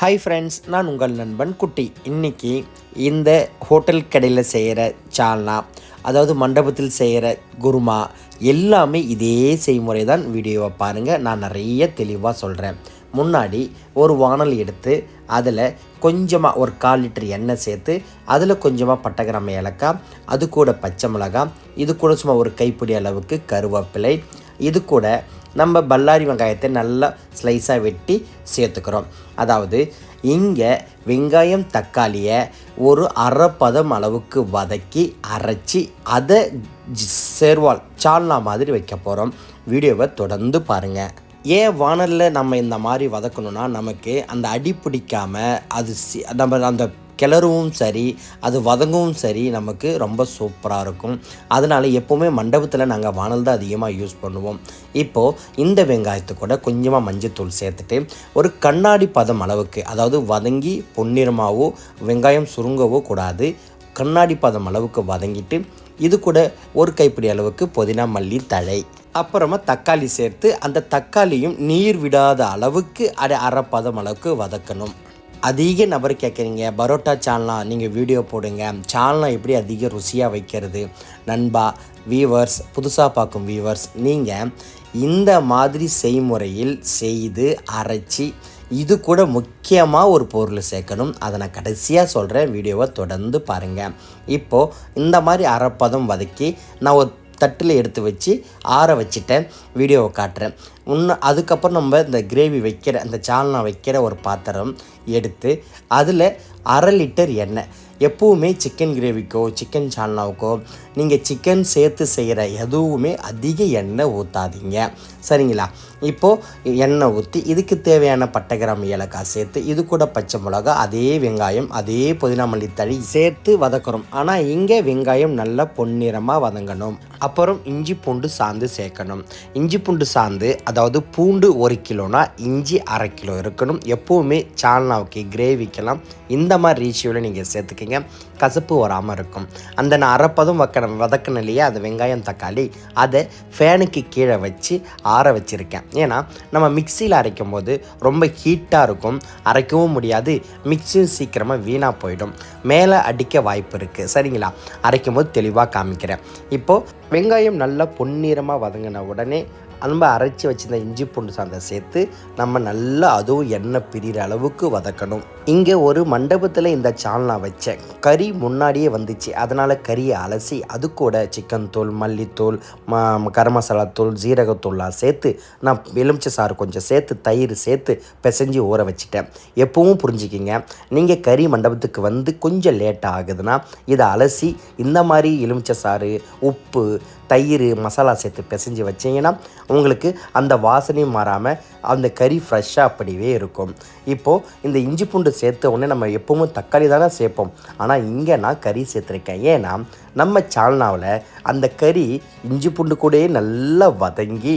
Hi friends நான் உங்கள் நண்பன் குட்டி. இன்னைக்கு இந்த ஹோட்டல் கடையில் செய்கிற சால்னா அதாவது மண்டபத்தில் செய்கிற குருமா எல்லாமே இதே செய்முறை தான் வீடியோவை பாருங்கள் நான் நிறைய தெளிவாக சொல்கிறேன் முன்னாடி ஒரு வானல் எடுத்து அதில் கொஞ்சமாக ஒரு கால் லிட்டர் எண்ணெய் சேர்த்து அதில் கொஞ்சமாக பட்டகிராம ஏலக்காய் அது கூட பச்சை மிளகாய் இது கூட சும்மா ஒரு கைப்பிடி அளவுக்கு கருவேப்பிலை இது கூட நம்ம பல்லாரி வெங்காயத்தை நல்லா ஸ்லைஸாக வெட்டி சேர்த்துக்கிறோம். அதாவது இங்கே வெங்காயம் தக்காளியை ஒரு அரை பதம் அளவுக்கு வதக்கி அரைச்சி அதை சேர்வால் சால்னா மாதிரி வைக்க போகிறோம் வீடியோவை தொடர்ந்து பாருங்கள் ஏன் வானலில் நம்ம இந்த மாதிரி வதக்கணும்னா நமக்கு அந்த அடி பிடிக்காமல் அது சி- நம்ம அந்த கிளறவும் சரி அது வதங்கவும் சரி நமக்கு ரொம்ப சூப்பராக இருக்கும். அதனால் எப்போவுமே மண்டபத்தில் நாங்கள் வானல் தான் அதிகமாக யூஸ் பண்ணுவோம். இப்போது இந்த வெங்காயத்து கூட கொஞ்சமாக மஞ்சத்தூள் சேர்த்துட்டு ஒரு கண்ணாடி பதம் அளவுக்கு அதாவது வதங்கி பொன்னிறமாகவோ வெங்காயம் சுருங்கவோ கூடாது கண்ணாடி பதம் அளவுக்கு வதங்கிட்டு இது கூட ஒரு கைப்பிடி அளவுக்கு புதினா மல்லி தழை அப்புறமா தக்காளி சேர்த்து அந்த தக்காளியும் நீர் விடாத அளவுக்கு அரை அரை பதம் அளவுக்கு வதக்கணும். அதிக நபர் கேட்குறீங்க பரோட்டா சால்னா நீங்கள் வீடியோ போடுங்க சால்னா எப்படி அதிக ருசியாக வைக்கிறது? நண்பா வீவர்ஸ் புதுசாக பார்க்கும் வீவர்ஸ் நீங்கள் இந்த மாதிரி செய்முறையில் செய்து அரைச்சி இது கூட முக்கியமாக ஒரு பொருள் சேர்க்கணும். அதை நான் கடைசியாக சொல்கிறேன் வீடியோவை தொடர்ந்து பாருங்கள் இப்போது இந்த மாதிரி அரைப்பதம் வதக்கி நான் ஒரு தட்டில் எடுத்து வச்சு ஆற வச்சுட்டேன் வீடியோவை காட்டுறேன். இன்னும் அதுக்கப்புறம் நம்ம இந்த கிரேவி வைக்கிற அந்த சால்னா வைக்கிற ஒரு பாத்திரம் எடுத்து அதில் அரை லிட்டர் எண்ணெய். எப்போவுமே சிக்கன் கிரேவிக்கோ சிக்கன் சால்னாவுக்கோ நீங்கள் சிக்கன் சேர்த்து செய்கிற எதுவுமே அதிக எண்ணெய் ஊற்றாதீங்க சரிங்களா? இப்போது எண்ணெய் ஊற்றி இதுக்கு தேவையான பட்டை கிராம் ஏலக்காய் சேர்த்து இது கூட பச்சை மிளகா அதே வெங்காயம் அதே புதினா மல்லி தழி சேர்த்து வதக்குறோம் ஆனால் இங்கே வெங்காயம் நல்லா பொன்னிறமாக வதங்கணும். அப்புறம் இஞ்சி பூண்டு சாந்து சேர்க்கணும். இஞ்சி பூண்டு சாந்து அதாவது பூண்டு ஒரு கிலோனா இஞ்சி அரை கிலோ இருக்கணும். எப்போவுமே சால்னாவுக்கு கிரேவிக்கெல்லாம் இந்த மாதிரி ரேஷியோவில் நீங்கள் சேர்த்துக்கிங்க. கசப்பு வராமல் இருக்கும். அந்த நான் அரைப்பதும் வக்கணும். வதக்கணும் இல்லையா? அந்த வெங்காயம் தக்காளி. அதை ஃபேனுக்கு கீழே வச்சு ஆற வச்சுருக்கேன். ஏன்னா நம்ம மிக்சியில் அரைக்கும் போது ரொம்ப ஹீட்டாக இருக்கும். அரைக்கவும் முடியாது. மிக்சியும் சீக்கிரமாக வீணாக போயிடும். மேலே அடிக்க வாய்ப்பு இருக்குது சரிங்களா? அரைக்கும் போது தெளிவாக காமிக்கிறேன். இப்போது வெங்காயம் நல்லா பொன்னிறமாக வதங்கின உடனே நம்ம அரைச்சி வச்சிருந்த இஞ்சி பூண்டு சாந்தை சேர்த்து நம்ம நல்லா அதுவும் எண்ணெய் பிரிகிற அளவுக்கு வதக்கணும். இங்கே ஒரு மண்டபத்தில் இந்த சால்னா வச்சேன். கறி முன்னாடியே வந்துச்சு. அதனால் கறியை அலசி அது கூட சிக்கன் தூள் மல்லித்தூள் கரம் மசாலா தூள் ஜீரகத்தூள்லாம் சேர்த்து நான் எலுமிச்சை சாறு கொஞ்சம் சேர்த்து தயிர் சேர்த்து பிசைஞ்சு ஊற வச்சுட்டேன். எப்பவும் புரிஞ்சுக்கிங்க. நீங்கள் கறி மண்டபத்துக்கு வந்து கொஞ்சம் லேட்டாக ஆகுதுன்னா இதை அலசி இந்த மாதிரி எலுமிச்சை சாறு உப்பு தயிர் மசாலா சேர்த்து பிசைஞ்சு வச்சிங்கன்னா உங்களுக்கு அந்த வாசனையும் மாறாமல் அந்த கறி ஃப்ரெஷ்ஷாக அப்படியே இருக்கும். இப்போது இந்த இஞ்சி பூண்டு சேர்த்த உடனே நம்ம எப்பவும் தக்காளி தானே சேர்ப்போம். ஆனால் இங்கே நான் கறி சேர்த்துருக்கேன். ஏன்னா நம்ம சால்னாவில் அந்த கறி இஞ்சி பூண்டு கூடயே நல்லா வதங்கி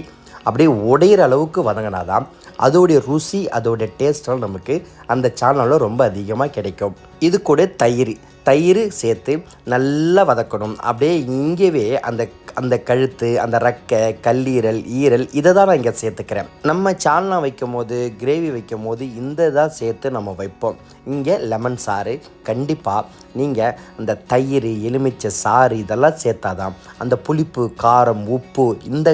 அப்படியே உடையிற அளவுக்கு வதங்கினாதான் அதோடைய ருசி அதோடைய டேஸ்ட்லாம் நமக்கு அந்த சால்னாவில் ரொம்ப அதிகமாக கிடைக்கும். இது கூட தயிர். தயிர் சேர்த்து நல்லா வதக்கணும். அப்படியே இங்கேவே அந்த அந்த கழுத்து அந்த ரக்கை கல்லீரல் ஈரல் இதை தான் நான் இங்கே சேர்த்துக்கிறேன். நம்ம சால்னா வைக்கும் போது கிரேவி வைக்கும் போது இந்த தான் சேர்த்து நம்ம வைப்போம். இங்கே லெமன் சாறு கண்டிப்பாக நீங்கள் அந்த தயிர் எலுமிச்சை சாறு இதெல்லாம் சேர்த்தாதான் அந்த புளிப்பு காரம் உப்பு இந்த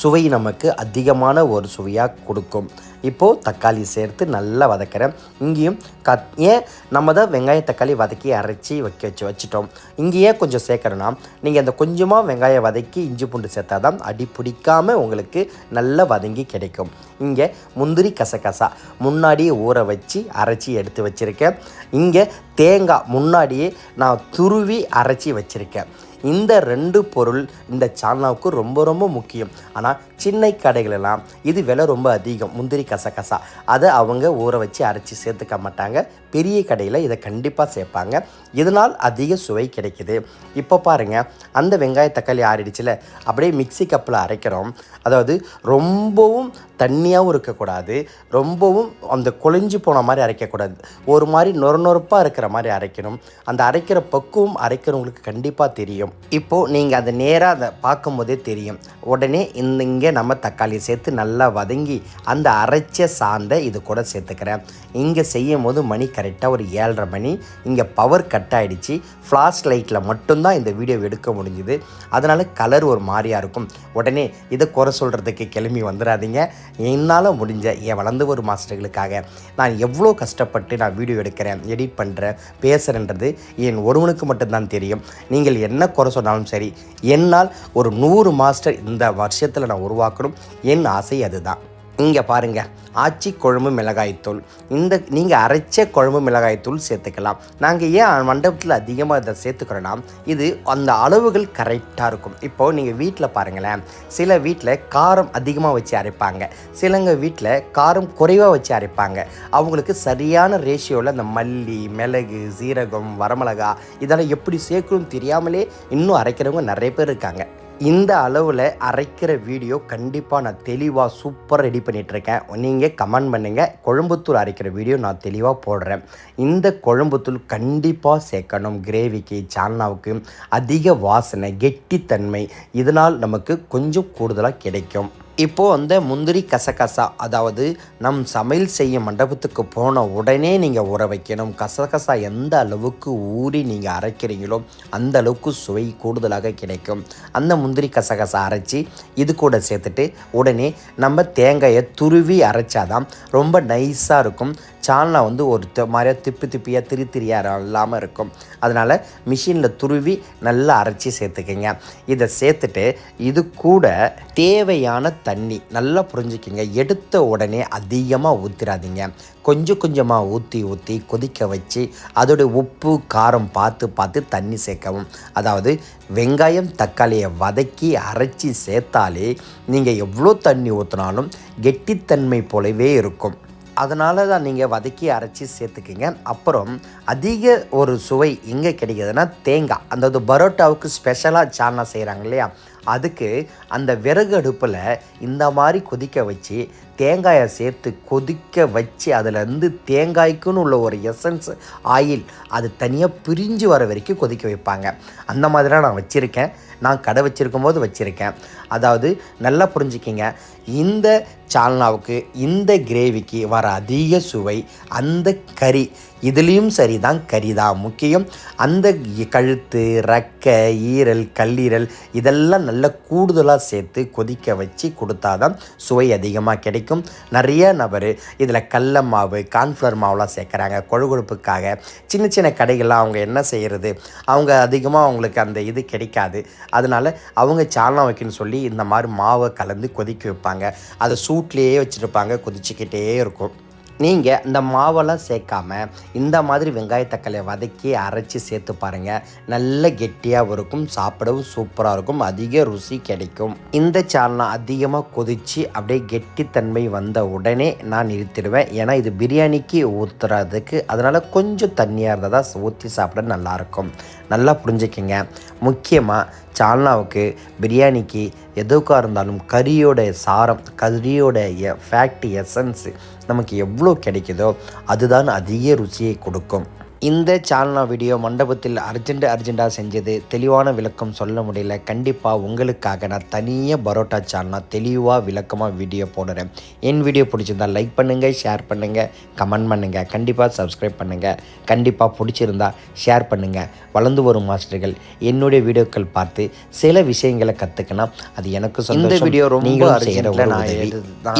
சுவை நமக்கு அதிகமான ஒரு சுவையாக கொடுக்கும். இப்போது தக்காளி சேர்த்து நல்லா வதக்கிறேன். இங்கேயும் கத் ஏன் நம்ம தான் வெங்காய தக்காளி வதக்கி அரைச்சி வைக்க வச்சு வச்சுட்டோம். இங்கேயே கொஞ்சம் சேர்க்கணும்னா நீங்கள் அந்த கொஞ்சமாக வெங்காயம் வதக்கி இஞ்சி பூண்டு சேர்த்தா தான் அடி பிடிக்காமல் உங்களுக்கு நல்லா வதங்கி கிடைக்கும். இங்கே முந்திரி கசகசா முன்னாடியே ஊற வச்சு அரைச்சி எடுத்து வச்சுருக்கேன். இங்கே தேங்காய் முன்னாடியே நான் துருவி அரைச்சி வச்சுருக்கேன். இந்த ரெண்டு பொருள் இந்த சால்னாவுக்கு ரொம்ப ரொம்ப முக்கியம். ஆனால் சின்ன கடைகளெல்லாம் இது விலை ரொம்ப அதிகம். முந்திரி கசகசா. அதை அவங்க ஊற வச்சு அரைச்சி சேர்த்துக்க மாட்டாங்க. பெரிய கடையில் இதை கண்டிப்பாக சேர்ப்பாங்க. இதனால் அதிக சுவை கிடைக்குது. இப்போ பாருங்கள் அந்த வெங்காய தக்காளி ஆறிடுச்சுல அப்படியே மிக்ஸி கப்பில் அரைக்கிறோம். அதாவது ரொம்பவும் தண்ணியாகவும் இருக்கக்கூடாது. ரொம்பவும் அந்த குழஞ்சி போன மாதிரி அரைக்கக்கூடாது. ஒரு மாதிரி நொறு நொறுப்பாக இருக்கிற மாதிரி அரைக்கணும். அந்த அரைக்கிற பக்குவம் அரைக்கிறவங்களுக்கு கண்டிப்பாக தெரியும். இப்போது நீங்கள் அதை நேராக அதை பார்க்கும்போதே தெரியும். உடனே இந்த இங்கே நம்ம தக்காளி சேர்த்து நல்லா வதங்கி அந்த அரைச்ச சாந்தை இது கூட சேர்த்துக்கிறேன். இங்கே செய்யும் போது மணி கரெக்டாக ஒரு ஏழரை மணி. இங்கே பவர் கட் ஆகிடுச்சு ஃப்ளாஷ் லைட்டில் மட்டும்தான் இந்த வீடியோ எடுக்க முடிஞ்சுது. அதனால் கலர் ஒரு மாதிரியாக இருக்கும். உடனே இதை குறை சொல்கிறதுக்கு கிளம்பி வந்துடாதீங்க என்னால் முடிஞ்ச என் வளர்ந்து ஒரு மாஸ்டர்களுக்காக நான் எவ்வளோ கஷ்டப்பட்டு நான் வீடியோ எடுக்கிறேன் எடிட் பண்ணுறேன் பேசுகிறேன்றது என் ஒருவனுக்கு மட்டும்தான் தெரியும். நீங்கள் என்ன குறை சொன்னாலும் சரி என்னால் ஒரு நூறு மாஸ்டர் இந்த வருஷத்தில் நான் உருவாக்கணும். என் ஆசை அதுதான். இங்கே பாருங்கள் ஆச்சி குழம்பு மிளகாய்த்தூள் இந்த நீங்கள் அரைச்ச குழம்பு மிளகாய்த்தூள் சேர்த்துக்கலாம். நாங்கள் ஏன் மண்டபத்தில் அதிகமாக இதை சேர்த்துக்கிறோன்னா இது அந்த அளவுகள் கரெக்டாக இருக்கும். இப்போது நீங்கள் வீட்டில் பாருங்களேன். சில வீட்டில் காரம் அதிகமாக வச்சு அரைப்பாங்க. சிலங்க வீட்டில் காரம் குறைவாக வச்சு அரைப்பாங்க. அவங்களுக்கு சரியான ரேஷியோவில் அந்த மல்லி மிளகு சீரகம் வரமிளகா இதெல்லாம் எப்படி சேர்க்கணும்னு தெரியாமலே இன்னும் அரைக்கிறவங்க நிறைய பேர் இருக்காங்க. இந்த அளவில் அரைக்கிற வீடியோ கண்டிப்பாக நான் தெளிவாக சூப்பராக ரெடி பண்ணிகிட்ருக்கேன் நீங்கள் கமெண்ட் பண்ணுங்கள் கொழும்புத்தூள் அரைக்கிற வீடியோ நான் தெளிவாக போடுறேன். இந்த கொழும்புத்தூள் கண்டிப்பாக சேர்க்கணும். கிரேவிக்கு சால்னாவுக்கு அதிக வாசனை கெட்டித்தன்மை. இதனால் நமக்கு கொஞ்சம் கூடுதலாக கிடைக்கும். இப்போது அந்த முந்திரி கசகசா அதாவது நம் சமையல் செய்ய மண்டபத்துக்கு போன உடனே நீங்கள் ஊற வைக்கணும். கசகசா எந்த அளவுக்கு ஊறி நீங்கள் அரைக்கிறீங்களோ அந்த அளவுக்கு சுவை கூடுதலாக கிடைக்கும். அந்த முந்திரி கசகசா அரைச்சி இது கூட சேர்த்துட்டு உடனே நம்ம தேங்காயை துருவி அரைச்சாதான் ரொம்ப நைஸாக இருக்கும். சால்னா வந்து ஒரு மாதிரியாக திப்பி திப்பியாக திரி திரியாக இல்லாமல் இருக்கும். அதனால் மிஷினில் துருவி நல்லா அரைச்சி சேர்த்துக்கங்க. இதை சேர்த்துட்டு இது கூட தேவையான தண்ணி நல்லா புரிஞ்சுக்கிங்க. எடுத்த உடனே அதிகமாக ஊற்றிடாதீங்க கொஞ்சம் கொஞ்சமாக ஊற்றி ஊற்றி கொதிக்க வச்சு அதோடைய உப்பு காரம் பார்த்து பார்த்து தண்ணி சேர்க்கவும். அதாவது வெங்காயம் தக்காளியை வதக்கி அரைச்சி சேர்த்தாலே நீங்கள் எவ்வளோ தண்ணி ஊற்றினாலும் கெட்டித்தன்மை போலவே இருக்கும். அதனால தான் நீங்கள் வதக்கி அரைச்சி சேர்த்துக்கிங்க. அப்புறம் அதிக ஒரு சுவை எங்கே கிடைக்கிதுன்னா தேங்காய். அந்த பரோட்டாவுக்கு ஸ்பெஷலாக சால்னா செய்கிறாங்க இல்லையா? அதுக்கு அந்த விறகு அடுப்பில் இந்த மாதிரி கொதிக்க வச்சு தேங்காயை சேர்த்து கொதிக்க வச்சு அதுலேருந்து தேங்காய்க்குன்னு உள்ள ஒரு எசன்ஸ் ஆயில் அது தனியாக பிரிஞ்சு வர வரைக்கும் கொதிக்க வைப்பாங்க. அந்த மாதிரிலாம் நான் வச்சுருக்கேன். நான் கடை வச்சுருக்கும் போது வச்சுருக்கேன். அதாவது நல்லா புரிஞ்சுக்கிங்க. இந்த சால்னாவுக்கு இந்த கிரேவிக்கு வர அதிக சுவை அந்த கறி இதுலேயும் சரி தான் கறி தான் முக்கியம். அந்த கழுத்து ரக்கை ஈரல் கல்லீரல் இதெல்லாம் நல்லா கூடுதலாக சேர்த்து கொதிக்க வச்சு கொடுத்தா தான் சுவை அதிகமாக கிடைக்கும். நிறைய நபர் இதில் கடல மாவு கான்ஃப்ளவர் மாவுலாம் சேர்க்குறாங்க. கொழுகொழுப்புக்காக சின்ன சின்ன கடைகள்லாம் அவங்க என்ன செய்கிறது அவங்க அதிகமாக அவங்களுக்கு அந்த இது கிடைக்காது. அதனால் அவங்க சால்னா வைக்கணும்னு சொல்லி இந்த மாதிரி மாவை கலந்து கொதிக்க வைப்பாங்க. அதை சூட்லேயே வச்சுருப்பாங்க. கொதிச்சுக்கிட்டே இருக்கும். நீங்கள் இந்த மாவெல்லாம் சேர்க்காம இந்த மாதிரி வெங்காய தக்காளியை வதக்கி அரைச்சி சேர்த்து பாருங்கள் நல்ல கெட்டியாக இருக்கும் சாப்பிடவும் சூப்பராக இருக்கும் அதிக ருசி கிடைக்கும். இந்த சால்னா அதிகமாக கொதித்து அப்படியே கெட்டித்தன்மை வந்த உடனே நான் நிறுத்திடுவேன். ஏன்னா இது பிரியாணிக்கு ஊற்றுறதுக்கு அதனால் கொஞ்சம் தண்ணியாக இருந்தால் தான் ஊற்றி சாப்பிட நல்லாயிருக்கும் நல்லா புரிஞ்சுக்கங்க. முக்கியமாக சால்னாவுக்கு பிரியாணிக்கு எதுக்காக இருந்தாலும் கறியோட சாரம் கறியோட ஃபேக்ட் எசன்ஸு நமக்கு எவ்வளோ கிடைக்குதோ அதுதான் அதிக ருசியை கொடுக்கும். இந்த சால்னா வீடியோ மண்டபத்தில் அர்ஜென்ட் அர்ஜென்ட்டாக செஞ்சது தெளிவான விளக்கம் சொல்ல முடியல. கண்டிப்பாக உங்களுக்காக நான் தனியாக பரோட்டா சால்னா தெளிவாக விளக்கமாக வீடியோ போடுறேன். என் வீடியோ பிடிச்சிருந்தா லைக் பண்ணுங்கள் ஷேர் பண்ணுங்கள் கமெண்ட் பண்ணுங்கள் கண்டிப்பாக சப்ஸ்கிரைப் பண்ணுங்கள் கண்டிப்பாக பிடிச்சிருந்தா ஷேர் பண்ணுங்கள் வளர்ந்து வரும் மாஸ்டர்கள் என்னுடைய வீடியோக்கள் பார்த்து சில விஷயங்களை கற்றுக்கணும் அது எனக்கு இந்த வீடியோ ரொம்ப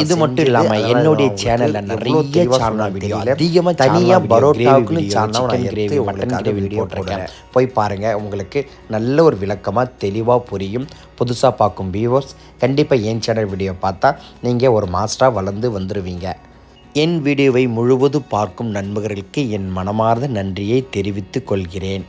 இது மட்டும் இல்லாமல் என்னுடைய சேனலில் நிறைய சால்னா வீடியோ அதிகமாக தனியாக பரோட்டாவுக்குன்னு சால்னா சிக்கன் கிரேவி மட்டன் கிரேவி போட்டிருக்கேன் போய் பாருங்கள் உங்களுக்கு நல்ல ஒரு விளக்கமாக தெளிவாக புரியும். புதுசாக பார்க்கும் வியூவர்ஸ் கண்டிப்பாக என் சேனல் வீடியோ பார்த்தா நீங்கள் ஒரு மாஸ்டராக வளர்ந்து வந்துடுவீங்க என் வீடியோவை முழுவதும் பார்க்கும் நண்பர்களுக்கு என் மனமார்ந்த நன்றியை தெரிவித்துக் கொள்கிறேன்.